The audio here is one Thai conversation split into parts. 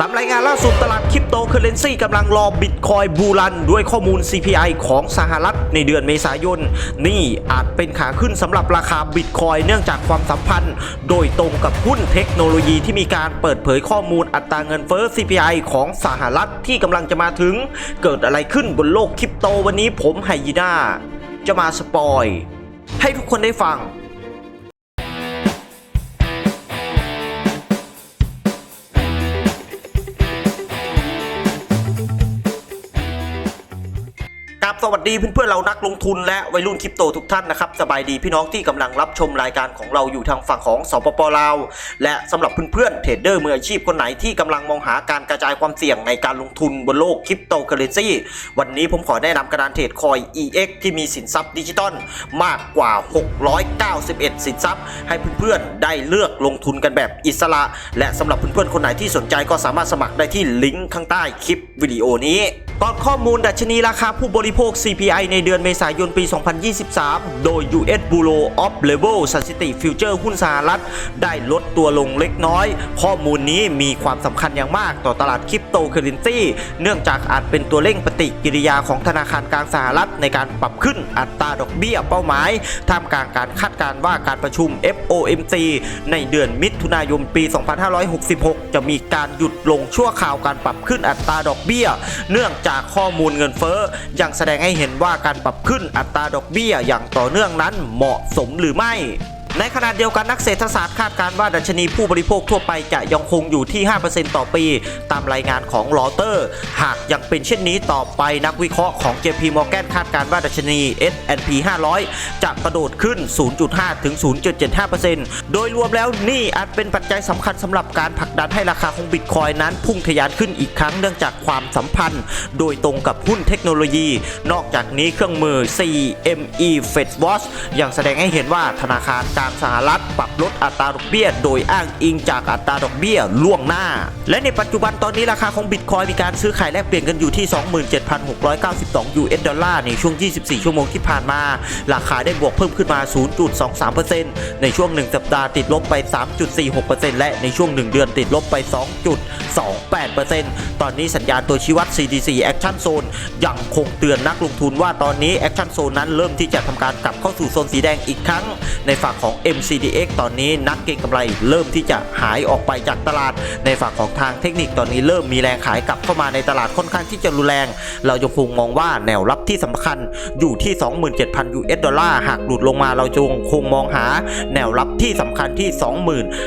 ตามรายงานล่าสุดตลาดคริปโตเคอเรนซีกำลังรอบิตคอยบูรัน ด้วยข้อมูล CPI ของสหรัฐในเดือนเมษายน นี่อาจเป็นขาขึ้นสำหรับราคาบิตคอยเนื่องจากความสัมพันธ์ โดยตรงกับหุ้นเทคโนโลยีที่มีการเปิดเผยข้อมูลอัตราเงินเฟ้อ CPI ของสหรัฐที่กำลังจะมาถึง เกิดอะไรขึ้นบนโลกคริปโตวันนี้ผมไฮยีน่าจะมาสปอย ให้ทุกคนได้ฟัง สวัสดีเพื่อนๆเรานักลงทุนและวัยรุ่นคริปโตทุกท่านนะครับสบายดีพี่น้องที่กำลังรับชมรายการของเราอยู่ทางฝั่งของสปปลาวและสำหรับเพื่อนๆเทรดเดอร์มืออาชีพคนไหนที่กำลังมองหาการกระจายความเสี่ยงในการลงทุนบนโลกคริปโตเคอเรนซีวันนี้ผมขอแนะนำกระดานเทรดคอย EX ที่มีสินทรัพย์ดิจิตอลมากกว่า 691 สินทรัพย์ ให้เพื่อนๆได้เลือกลงทุนกันแบบอิสระ และสำหรับเพื่อนๆคนไหนที่สนใจก็สามารถสมัครได้ที่ลิงก์ข้างใต้คลิปวิดีโอนี้ ก่อนข้อมูลดัชนีราคาผู้บริโภค CPI ในเดือนเมษายนปี 2023 โดย US Bureau of Level สถิติฟิวเจอร์หุ้นสหรัฐ ได้ลดตัวลงเล็กน้อย ข้อมูลนี้มีความสำคัญอย่างมากต่อตลาดคริปโตเคอเรนซีเนื่องจากอาจเป็นตัวเร่งปฏิกิริยาของธนาคารกลางสหรัฐ ในการปรับขึ้นอัตราดอกเบี้ยเป้าหมาย ท่ามกลางการคาดการณ์ว่าการประชุม FOMC ในเดือนมิถุนายนปี 2566 จะมีการหยุดลงชั่วคราวการปรับขึ้นอัตราดอกเบี้ย เนื่องจากข้อมูลเงินเฟ้อยังแสดงให้เห็นว่าการปรับขึ้นอัตราดอกเบี้ยอย่างต่อเนื่องนั้นเหมาะสมหรือไม่ ในขณะเดียวกันนักเศรษฐศาสตร์คาดการณ์ว่าดัชนีผู้บริโภคทั่วไปจะยังคงอยู่ที่ 5%ต่อปี ตามรายงานของลอเตอร์ หากยังเป็นเช่นนี้ต่อไปนักวิเคราะห์ของ JP Morgan คาดการณ์ว่าดัชนี S&P 500 จะกระโดดขึ้น 0.5 ถึง 0.75%โดยรวมแล้วนี่อาจเป็นปัจจัยสำคัญสำหรับการผลักดันให้ราคาของบิตคอยนั้นพุ่งทะยานขึ้นอีกครั้งเนื่องจากความสัมพันธ์ โดยตรงกับหุ้นเทคโนโลยี นอกจากนี้เครื่องมือ CME Fed Watch ยังแสดงให้เห็นว่าธนาคารกลางสหรัฐปรับลดอัตราดอกเบี้ย โดยอ้างอิงจากอัตราดอกเบี้ยล่วงหน้า และในปัจจุบันตอนนี้ราคาของบิตคอยมีการซื้อขายแลกเปลี่ยนกันอยู่ที่ 27,692 US ดอลลาร์ในช่วง 24 ชั่วโมงที่ผ่านมา ราคาได้บวกเพิ่มขึ้นมา 0.23%ในช่วง 1 สัปดาห์ติดลบไป 3.46%และในช่วง 1 เดือนติดลบไป 2.28%ตอนนี้สัญญาณตัวชี้วัด CDC Action Zone ยังคงเตือนนักลงทุนว่าตอนนี้ Action Zone นั้นเริ่มที่จะทำการกลับเข้าสู่โซนสีแดงอีกครั้ง ในฝั่งของ MCDX ตอนนี้นักเก็งกำไรเริ่มที่จะหายออกไปจากตลาด ในฝั่งของทางเทคนิคตอนนี้เริ่มมีแรงขายกลับเข้ามาในตลาดค่อนข้างที่จะรุนแรง เรายังคงมองว่าแนวรับที่สำคัญอยู่ที่ 27,000 US ดอลลาร์หากหลุดลงมาเราจะคงมองหาแนวรับที่สำคัญที่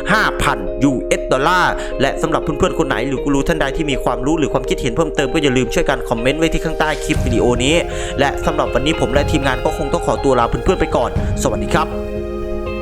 25,000 US ดอลลาร์และสำหรับเพื่อนๆคนไหนหรือกูรูท่านใดที่มีความรู้หรือความคิดเห็นเพิ่มเติมก็อย่าลืมช่วยกันคอมเมนต์ไว้ที่ข้างใต้คลิปวิดีโอนี้ และสำหรับวันนี้ผมและทีมงานก็คงต้องขอตัวลาเพื่อนๆไปก่อน สวัสดีครับ